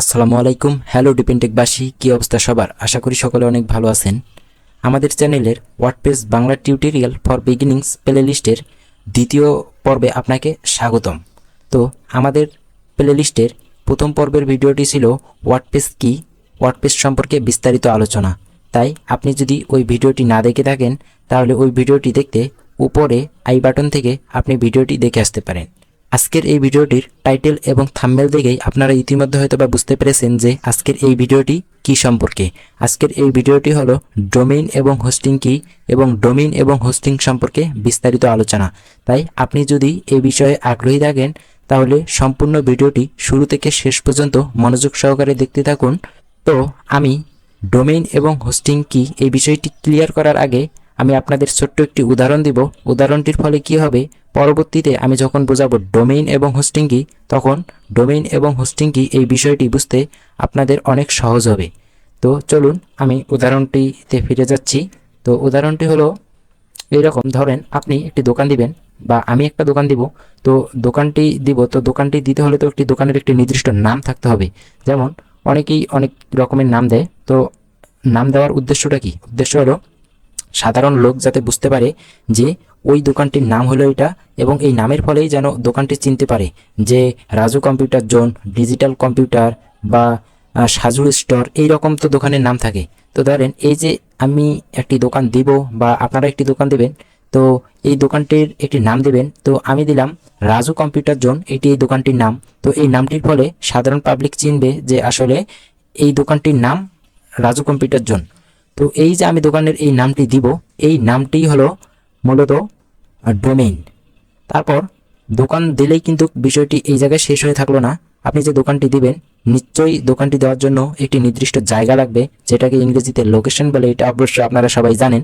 আসসালামু আলাইকুম। হ্যালো ডিপেন্টেকবাসী কী অবস্থা সবার? আশা করি সকলে অনেক ভালো আছেন। আমাদের চ্যানেলের WordPress Bangla tutorial for beginnings প্লেলিস্টের দ্বিতীয় পর্বে আপনাকে স্বাগতম। তো, আমাদের প্লেলিস্টের প্রথম পর্বের ভিডিওটি ছিল ওয়ার্ডপ্রেস কি? ওয়ার্ডপ্রেস সম্পর্কে বিস্তারিত আলোচনা। তাই আপনি যদি ওই ভিডিওটি না দেখে থাকেন, তাহলে ওই ভিডিওটি দেখতে উপরে আই বাটন থেকে আপনি ভিডিওটি দেখে আসতে পারেন। আজকের এই ভিডিওটির টাইটেল এবং থাম্বেল দেখেই আপনারা ইতিমধ্যে হয়তো বা বুঝতে পেরেছেন যে আজকের এই ভিডিওটি কি সম্পর্কে। আজকের এই ভিডিওটি হলো ডোমেইন এবং হোস্টিং কি এবং ডোমেইন এবং হোস্টিং সম্পর্কে বিস্তারিত আলোচনা। তাই আপনি যদি এই বিষয়ে আগ্রহী থাকেন, তাহলে সম্পূর্ণ ভিডিওটি শুরু থেকে শেষ পর্যন্ত মনোযোগ সহকারে দেখতে থাকুন। তো আমি ডোমেইন এবং হোস্টিং কি এই বিষয়টি ক্লিয়ার করার আগে আমি আপনাদের ছোট্ট একটি উদাহরণ দিব। উদাহরণটির ফলে কি হবে? পরবর্তীতে আমি যখন বোঝাবো ডোমেইন এবং হোস্টিং কি তখন ডোমেইন এবং হোস্টিং কি এই বিষয়টি বুঝতে আপনাদের অনেক সহজ হবে। তো চলুন আমি উদাহরণটিতে ফিরে যাচ্ছি। তো উদাহরণটি হলো এইরকম, ধরেন আপনি একটি দোকান দিবেন বা আমি একটা দোকান দিব। তো দোকানটি দিব, তো দোকানটি দিতে হলে তো একটি দোকানের একটি নির্দিষ্ট নাম থাকতে হবে। যেমন অনেকেই অনেক রকমের নাম দেয়। তো নাম দেওয়ার উদ্দেশ্যটা কি? উদ্দেশ্য হলো সাধারণ লোক যাতে বুঝতে পারে যে ওই দোকানটির নাম হলো এটা এবং এই নামের ফলেই যেন দোকানটি চিনতে পারে যে Raju computer, zone, digital computer বা সাজু স্টোর এই রকম তো দোকানের নাম থাকে। তো ধরেন এই যে আমি একটি দোকান দিব বা আপনারা একটি দোকান দেবেন, তো এই দোকানটির একটি নাম দেবেন, তো আমি দিলাম রাজু কম্পিউটার, জোন, এটি এই দোকানটির নাম। তো এই নামটির ফলে সাধারণ পাবলিক চিনবে যে আসলে এই দোকানটির নাম রাজু কম্পিউটার, জোন। তো এই যে আমি দোকানের এই নামটি দিব, এই নামটি হলো মূলত ডোমেইন তারপর, দোকান দিলেই কিন্তু বিষয়টি এই জায়গায় শেষ হয়ে থাকল না। আপনি যে দোকানটি দিবেন, নিশ্চয়ই দোকানটি দেওয়ার জন্য একটি নির্দিষ্ট জায়গা লাগবে, যেটাকে ইংরেজিতে লোকেশন বলে, এটা অবশ্যই আপনারা সবাই জানেন।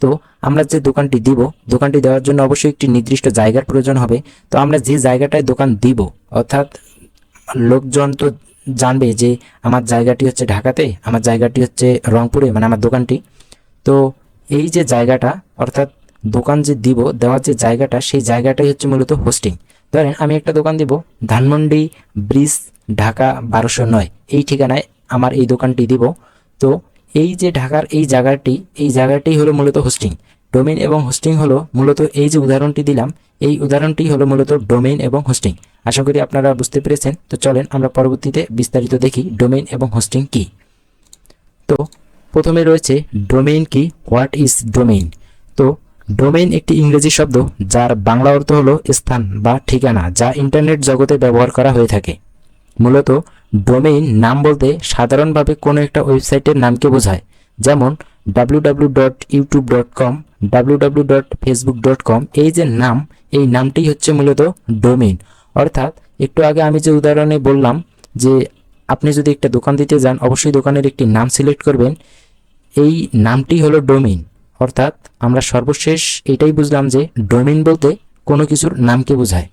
তো, আমরা যে দোকানটি দিব, দোকানটি দেওয়ার জন্য অবশ্যই একটি নির্দিষ্ট জায়গার প্রয়োজন হবে। তো আমরা যে জায়গাটায় দোকান দিব, অর্থাৎ লোকজন তো জানবে যে আমার জায়গাটি হচ্ছে ঢাকাতে, আমার জায়গাটি হচ্ছে রংপুরে মানে আমার দোকানটি। তো, এই যে জায়গাটা, অর্থাৎ দোকান যে দিব, দেওয়ার যে জায়গাটা, সেই জায়গাটাই হচ্ছে মূলত হোস্টিং ধরেন আমি একটা দোকান দিব, ধানমন্ডি ব্রিজ, ঢাকা বারোশো নয়। এই ঠিকানায় আমার এই দোকানটি দিব। তো এই যে ঢাকার এই জায়গাটি এই জায়গাটি হলো মূলত হোস্টিং ডোমেইন এবং হোস্টিং হলো মূলত এই যে উদাহরণটি দিলাম, এই উদাহরণটি হলো মূলত ডোমেইন এবং হোস্টিং আশা করি আপনারা বুঝতে পেরেছেন। তো চলেন আমরা পরবর্তীতে বিস্তারিত দেখি ডোমেইন এবং হোস্টিং কি। তো প্রথমে রয়েছে ডোমেইন কি হোয়াট ইজ ডোমেইন তো ডোমেইন একটি ইংরেজি শব্দ যার বাংলা অর্থ হলো স্থান বা ঠিকানা, যা ইন্টারনেট জগতে ব্যবহার করা হয়ে থাকে। মূলত, ডোমেইন নাম বলতে সাধারণভাবে কোনো একটা ওয়েবসাইটের নামকে বোঝায়, যেমন ডট কম এই যে নাম, এই নামটি হচ্ছে মূলত ডোমেইন। অর্থাৎ, একটু আগে আমি যে উদাহরণে বললাম যে আপনি যদি একটা দোকান দিতে যান, অবশ্যই দোকানের একটি নাম সিলেক্ট করবেন। এই নামটি হলো ডোমেইন। অর্থাৎ আমরা সর্বশেষ এটাই বুঝলাম যে ডোমেইন বলতে কোনো কিছুর নামকে বোঝায়।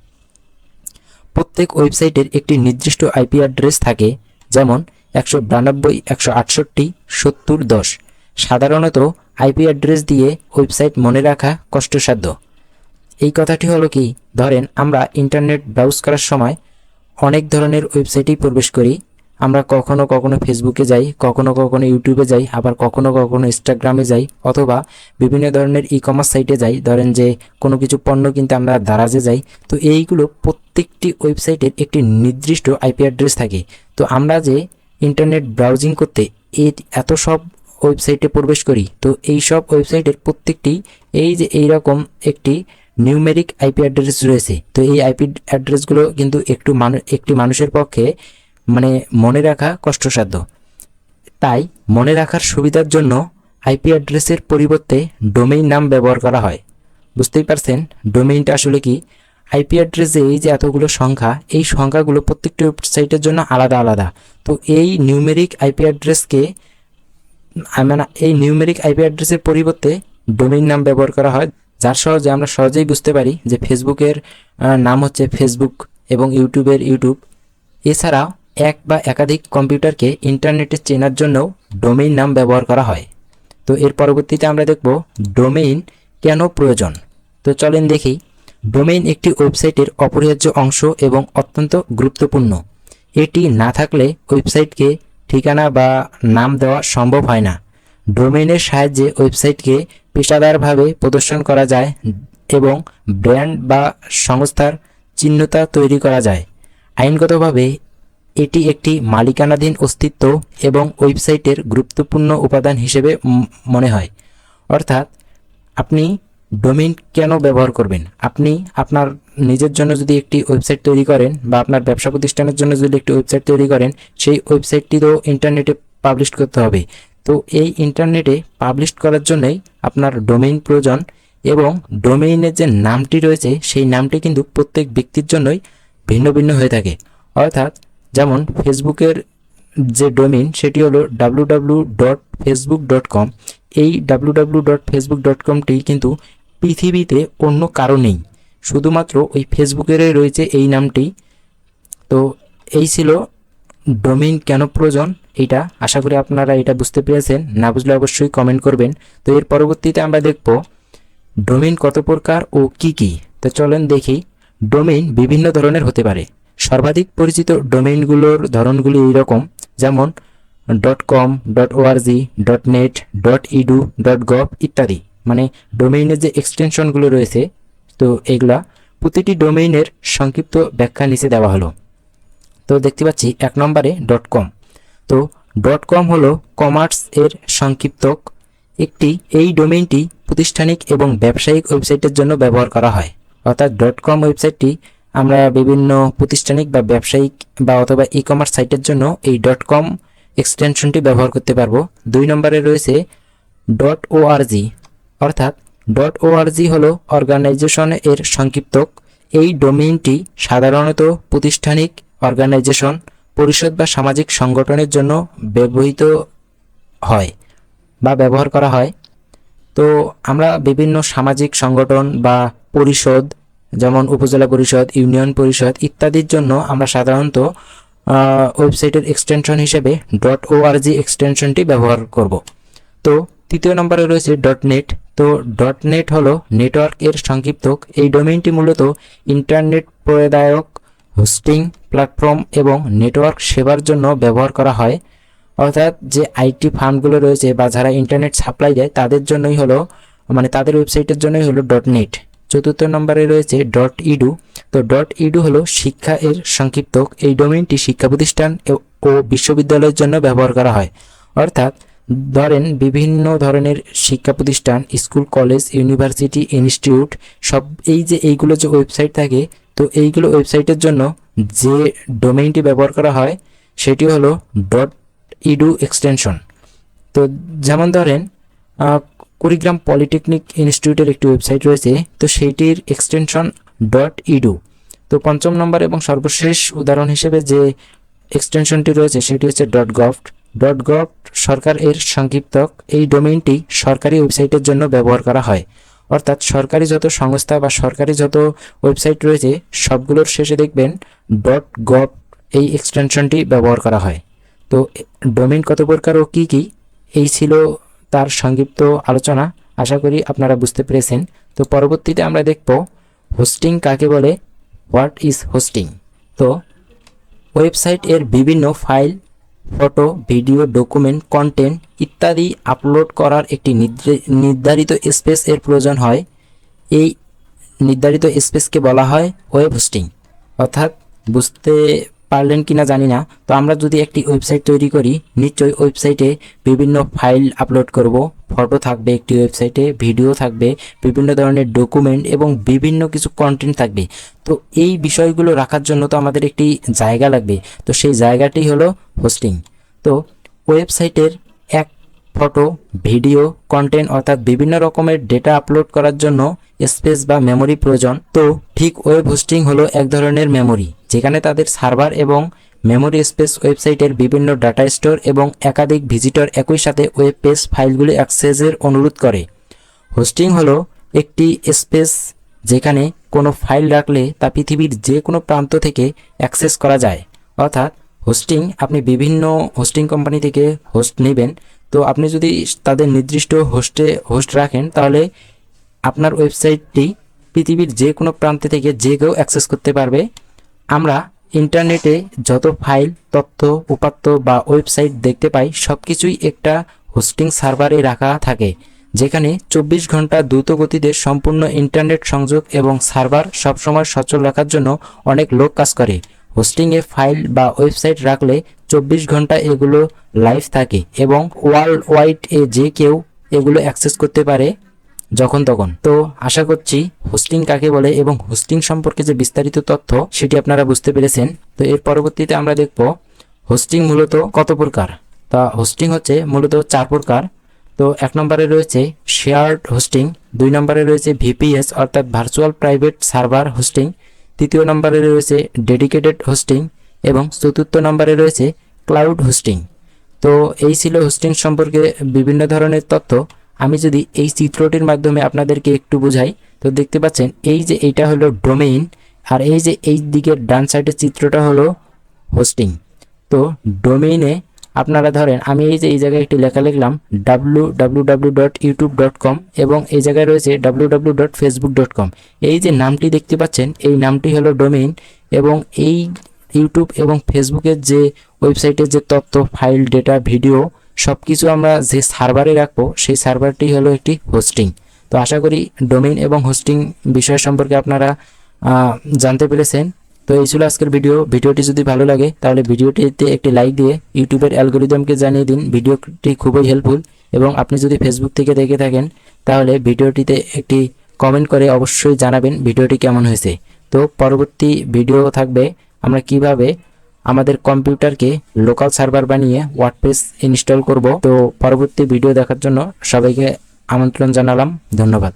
প্রত্যেক ওয়েবসাইটের একটি নির্দিষ্ট আইপি অ্যাড্রেস থাকে, যেমন একশো বিরানব্বই, একশো আটষট্টি, সত্তর, দশ। সাধারণত আইপি অ্যাড্রেস দিয়ে ওয়েবসাইট মনে রাখা কষ্টসাধ্য। এই কথাটি হলো কি, ধরেন আমরা ইন্টারনেট ব্রাউজ করার সময় অনেক ধরনের ওয়েবসাইটেই প্রবেশ করি আমরা কখনো কখনো ফেসবুকে যাই, কখনো কখনো ইউটিউবে যাই, আবার কখনো কখনো ইনস্টাগ্রামে যাই, অথবা বিভিন্ন ধরনের ই কমার্স সাইটে যাই। ধরেন যে কোনো কিছু পণ্য কিনতে আমরা দারাজে যাই, তো এইগুলো প্রত্যেকটি ওয়েবসাইটের একটি নির্দিষ্ট আইপি অ্যাড্রেস থাকে। তো আমরা যে ইন্টারনেট ব্রাউজিং করতে এই এত সব ওয়েবসাইটে প্রবেশ করি, তো এই সব ওয়েবসাইটের প্রত্যেকটি এই যে এইরকম একটি নিউমেরিক আইপি অ্যাড্রেস রয়েছে। তো এই আইপি অ্যাড্রেসগুলো কিন্তু একটু মানুষ একটি মানুষের পক্ষে মানে মনে রাখা কষ্টসাধ্য। তাই মনে রাখার সুবিধার জন্য আইপি অ্যাড্রেসের পরিবর্তে ডোমেইন নাম ব্যবহার করা হয়। বুঝতেই পারছেন? ডোমেইনটা আসলে কি? আইপি অ্যাড্রেসে এই যে এতগুলো সংখ্যা, এই সংখ্যাগুলো প্রত্যেকটি ওয়েবসাইটের জন্য আলাদা আলাদা। তো এই নিউমেরিক আইপি অ্যাড্রেসকে মানে এই নিউমেরিক আইপি অ্যাড্রেসের পরিবর্তে ডোমেইন নাম ব্যবহার করা হয়, যার সহজে আমরা সহজেই বুঝতে পারি যে ফেসবুকের নাম হচ্ছে ফেসবুক এবং ইউটিউবের ইউটিউব। এছাড়া এক বা একাধিক কম্পিউটারকে ইন্টারনেটে চেনার জন্য ডোমেইন নাম ব্যবহার করা হয়। তো এর পরবর্তীতে আমরা দেখব ডোমেইন কেন প্রয়োজন। তো চলেন দেখি, ডোমেইন একটি ওয়েবসাইটের অপরিহার্য অংশ এবং অত্যন্ত গুরুত্বপূর্ণ। এটি না থাকলে ওয়েবসাইটকে ঠিকানা বা নাম দেওয়া সম্ভব হয় না। ডোমেইনের সাহায্যে ওয়েবসাইটকে পেশাদারভাবে প্রদর্শন করা যায় এবং ব্র্যান্ড বা সংস্থার চিহ্নতা তৈরি করা যায়। আইনগতভাবে এটি একটি মালিকানাধীন অস্তিত্ব এবং ওয়েবসাইটের গুরুত্বপূর্ণ উপাদান হিসেবে মনে হয়। অর্থাৎ, আপনি ডোমেইন কেন ব্যবহার করবেন? আপনি আপনার নিজের জন্য যদি একটি ওয়েবসাইট তৈরি করেন বা আপনার ব্যবসা প্রতিষ্ঠানের জন্য যদি একটি ওয়েবসাইট তৈরি করেন, সেই ওয়েবসাইটটি তো ইন্টারনেটে পাবলিশ করতে হবে। তো এই ইন্টারনেটে পাবলিশ করার জন্যই আপনার ডোমেইন প্রয়োজন এবং ডোমেইনের যে নামটি রয়েছে, সেই নামটি কিন্তু প্রত্যেক ব্যক্তির জন্যই ভিন্ন ভিন্ন হয়ে থাকে। অর্থাৎ যেমন ফেসবুকের যে ডোমেইন সেটি হলো W W dot Facebook dot com এই W W dot Facebook dot কমটি কিন্তু পৃথিবীতে অন্য কারও নেই। শুধুমাত্র ওই ফেসবুকেরই রয়েছে এই নামটি। তো এই ছিল ডোমেইন কেন প্রয়োজন এইটা। আশা করি আপনারা এটা বুঝতে পেরেছেন। না বুঝলে অবশ্যই কমেন্ট করবেন। তো এর পরবর্তীতে আমরা দেখব ডোমেইন কত প্রকার ও কি কি। তো চলেন দেখি। ডোমেইন বিভিন্ন ধরনের হতে পারে। সর্বাধিক পরিচিত ডোমেইনগুলোর ধরনগুলি এইরকম, যেমন. Dot com dot ORG dot net dot edu dot gov ইত্যাদি। মানে ডোমেইনের যে এক্সটেনশনগুলো রয়েছে, তো এগুলা প্রতিটি ডোমেইনের সংক্ষিপ্ত ব্যাখ্যা নিচে দেওয়া হলো। তো দেখতে পাচ্ছি এক নম্বরে. ডট কম তো. ডট কম হলো কমার্স এর সংক্ষিপ্তক একটি, এই ডোমেইনটি প্রতিষ্ঠানিক এবং ব্যবসায়িক ওয়েবসাইটের জন্য ব্যবহার করা হয়। অর্থাৎ. ডট কম ওয়েবসাইটটি আমরা বিভিন্ন প্রতিষ্ঠানিক বা ব্যবসায়িক বা অথবা ই কমার্স সাইটের জন্য এই ডট কম এক্সটেনশনটি ব্যবহার করতে পারব। দুই নম্বরে রয়েছে ডট ওআরজি অর্থাৎ ডট ওআরজি হলো অর্গানাইজেশন এর সংক্ষিপ্তক। এই ডোমেইনটি সাধারণত প্রতিষ্ঠানিক অর্গানাইজেশন পরিষদ বা সামাজিক সংগঠনের জন্য ব্যবহৃত হয় বা ব্যবহার করা হয়। তো আমরা বিভিন্ন সামাজিক সংগঠন বা পরিষদ যেমন উপজেলা পরিষদ, ইউনিয়ন পরিষদ ইত্যাদির জন্য আমরা সাধারণত ওয়েবসাইটের এক্সটেনশন হিসেবে. ডট ওআরজি এক্সটেনশনটি ব্যবহার করব। তো তৃতীয় নম্বরে রয়েছে. ডট নেট তো. ডট নেট হলো নেটওয়ার্ক এর সংক্ষিপ্তক এই ডোমেইনটি মূলত ইন্টারনেট প্রদায়ক হোস্টিং প্ল্যাটফর্ম এবং নেটওয়ার্ক সেবার জন্য ব্যবহার করা হয়। অর্থাৎ যে আইটি ফার্মগুলো রয়েছে বা যারা ইন্টারনেট সাপ্লাই দেয়, তাদের জন্যই হলো মানে তাদের ওয়েবসাইটের জন্যই হলো. ডট নেট চতুর্থ নম্বরে রয়েছে ডট ইডু। তো ডট ইডু হলো শিক্ষা এর সংক্ষিপ্তক। এই ডোমেইনটি শিক্ষা প্রতিষ্ঠান ও বিশ্ববিদ্যালয়ের জন্য ব্যবহার করা হয়। অর্থাৎ ধরেন বিভিন্ন ধরনের শিক্ষা প্রতিষ্ঠান, স্কুল, কলেজ, ইউনিভার্সিটি, ইনস্টিটিউট, সব এই যে এইগুলো যে ওয়েবসাইট থাকে, তো এইগুলো ওয়েবসাইটের জন্য যে ডোমেইনটি ব্যবহার করা হয়, সেটি হলো ডট ইডু এক্সটেনশন। তো যেমন ধরেন কুড়িগ্রাম পলিটেকনিক ইনস্টিটিউটের একটি ওয়েবসাইট রয়েছে, তো সেইটির এক্সটেনশন ডট ইডু তো পঞ্চম নম্বর এবং সর্বশেষ উদাহরণ হিসেবে যে এক্সটেনশনটি রয়েছে, সেটি হচ্ছে ডট গভ ডট গভ সরকার এর সংক্ষিপ্তক এই ডোমেইনটি সরকারি ওয়েবসাইটের জন্য ব্যবহার করা হয়। অর্থাৎ সরকারি যত সংস্থা বা সরকারি যত ওয়েবসাইট রয়েছে, সবগুলোর শেষে দেখবেন ডট গভ এই এক্সটেনশনটি ব্যবহার করা হয়। তো ডোমেইন কত প্রকার ও কী কী? এই ছিল তার সংক্ষিপ্ত আলোচনা আশা করি আপনারা বুঝতে পেরেছেন। তো পরবর্তীতে আমরা দেখব হোস্টিং কাকে বলে, হোয়াট ইজ হোস্টিং? তো ওয়েবসাইট এর বিভিন্ন file, photo, video, document, content ইত্যাদি আপলোড করার একটি নির্ধারিত স্পেস এর প্রয়োজন হয়। এই নির্ধারিত স্পেসকে বলা হয় ওয়েব হোস্টিং। অর্থাৎ বুঝতে পারলেন কিনা জানি না। তো আমরা যদি একটি ওয়েবসাইট তৈরি করি, নিশ্চয়ই ওয়েবসাইটে বিভিন্ন ফাইল আপলোড করব। ফটো থাকবে একটি ওয়েবসাইটে, ভিডিও থাকবে, বিভিন্ন ধরনের ডকুমেন্ট এবং বিভিন্ন কিছু কন্টেন্ট থাকবে। তো এই বিষয়গুলো রাখার জন্য তো আমাদের একটি জায়গা লাগবে। তো সেই জায়গাটি হলো হোস্টিং তো ওয়েবসাইটের এক ফটো, ভিডিও কন্টেন্ট অর্থাৎ বিভিন্ন রকমের ডেটা আপলোড করার জন্য স্পেস বা মেমরি প্রয়োজন। তো ঠিক ওয়েব হোস্টিং হলো এক ধরনের মেমরি যেখানে তাদের সার্ভার এবং মেমোরি স্পেস ওয়েবসাইটের বিভিন্ন ডাটা স্টোর এবং একাধিক ভিজিটর একই সাথে ওয়েব পেজ ফাইলগুলি অ্যাক্সেসের অনুরোধ করে। হোস্টিং হলো একটি স্পেস যেখানে কোনো ফাইল রাখলে তা পৃথিবীর যে কোনো প্রান্ত থেকে অ্যাক্সেস করা যায়। অর্থাৎ হোস্টিং, আপনি বিভিন্ন হোস্টিং কোম্পানি থেকে হোস্ট নেবেন। তো আপনি যদি তাদের নির্দিষ্ট হোস্টে হোস্ট রাখেন, তাহলে আপনার ওয়েবসাইটটি পৃথিবীর যে কোনো প্রান্ত থেকে যে কেউ অ্যাক্সেস করতে পারবে। আমরা ইন্টারনেটে যত ফাইল, তথ্য, উপাত্ত বা ওয়েবসাইট দেখতে পাই সব কিছুই একটা হোস্টিং সার্ভারে রাখা থাকে, যেখানে চব্বিশ ঘণ্টা দ্রুত গতিতে সম্পূর্ণ ইন্টারনেট সংযোগ এবং সার্ভার সবসময় সচল রাখার জন্য অনেক লোক কাজ করে। হোস্টিংয়ে ফাইল বা ওয়েবসাইট রাখলে চব্বিশ ঘণ্টা এগুলো লাইভ থাকে এবং ওয়ার্ল্ড ওয়াইড এ যে কেউ এগুলো অ্যাক্সেস করতে পারে। যখন তখন। তো আশা করছি হোস্টিং কাকে বলে এবং হোস্টিং সম্পর্কে যে বিস্তারিত তথ্য, সেটি আপনারা বুঝতে পেরেছেন। তো এর পরবর্তীতে আমরা দেখব হোস্টিং মূলত কত প্রকার। তা হোস্টিং হচ্ছে মূলত চার প্রকার। তো এক নম্বরে রয়েছে শেয়ার্ড হোস্টিং, দুই নম্বরে রয়েছে ভিপিএস, অর্থাৎ ভার্চুয়াল প্রাইভেট সার্ভার হোস্টিং, তৃতীয় নম্বরে রয়েছে ডেডিকেটেড হোস্টিং, এবং চতুর্থ নম্বরে রয়েছে ক্লাউড হোস্টিং। তো এই ছিল হোস্টিং সম্পর্কে বিভিন্ন ধরনের তথ্য। আমি যদি এই চিত্রটির মাধ্যমে আপনাদেরকে একটু বোঝাই, তো দেখতে পাচ্ছেন, এই যে এইটা হলো ডোমেইন, আর এই যে এই দিকের ডান সাইডের চিত্রটা হলো হোস্টিং। তো ডোমেইনে আপনারা ধরেন, আমি এই যে এই জায়গায় একটি লেখা লিখলাম W W dot YouTube dot com এবং এই জায়গায় রয়েছে W W dot Facebook dot com এই যে নামটি দেখতে পাচ্ছেন, এই নামটি হলো ডোমেইন এবং এই ইউটিউব এবং ফেসবুকের যে ওয়েবসাইটের যে তথ্য, ফাইল, ডেটা, ভিডিও সব কিছু আমরা যে সার্ভারে রাখব, সেই সার্ভারটি হলো একটি হোস্টিং তো আশা করি ডোমেইন এবং হোস্টিং বিষয় সম্পর্কে আপনারা জানতে পেরেছেন। তো এই ছিল আজকের ভিডিও ভিডিওটি যদি ভালো লাগে, তাহলে ভিডিওটিতে একটি লাইক দিয়ে ইউটিউবের অ্যালগোরিদমকে জানিয়ে দিন। ভিডিওটি খুবই হেল্পফুল এবং আপনি যদি ফেসবুক থেকে দেখে থাকেন, তাহলে ভিডিওটিতে একটি কমেন্ট করে অবশ্যই জানাবেন ভিডিওটি কেমন হয়েছে। তো পরবর্তী ভিডিও থাকবে, আমরা কীভাবে আমাদের কম্পিউটারকে লোকাল সার্ভার বানিয়ে ওয়ার্ডপ্রেস ইনস্টল করব। তো পরবর্তী ভিডিও দেখার জন্য সবাইকে আমন্ত্রণ জানালাম। ধন্যবাদ।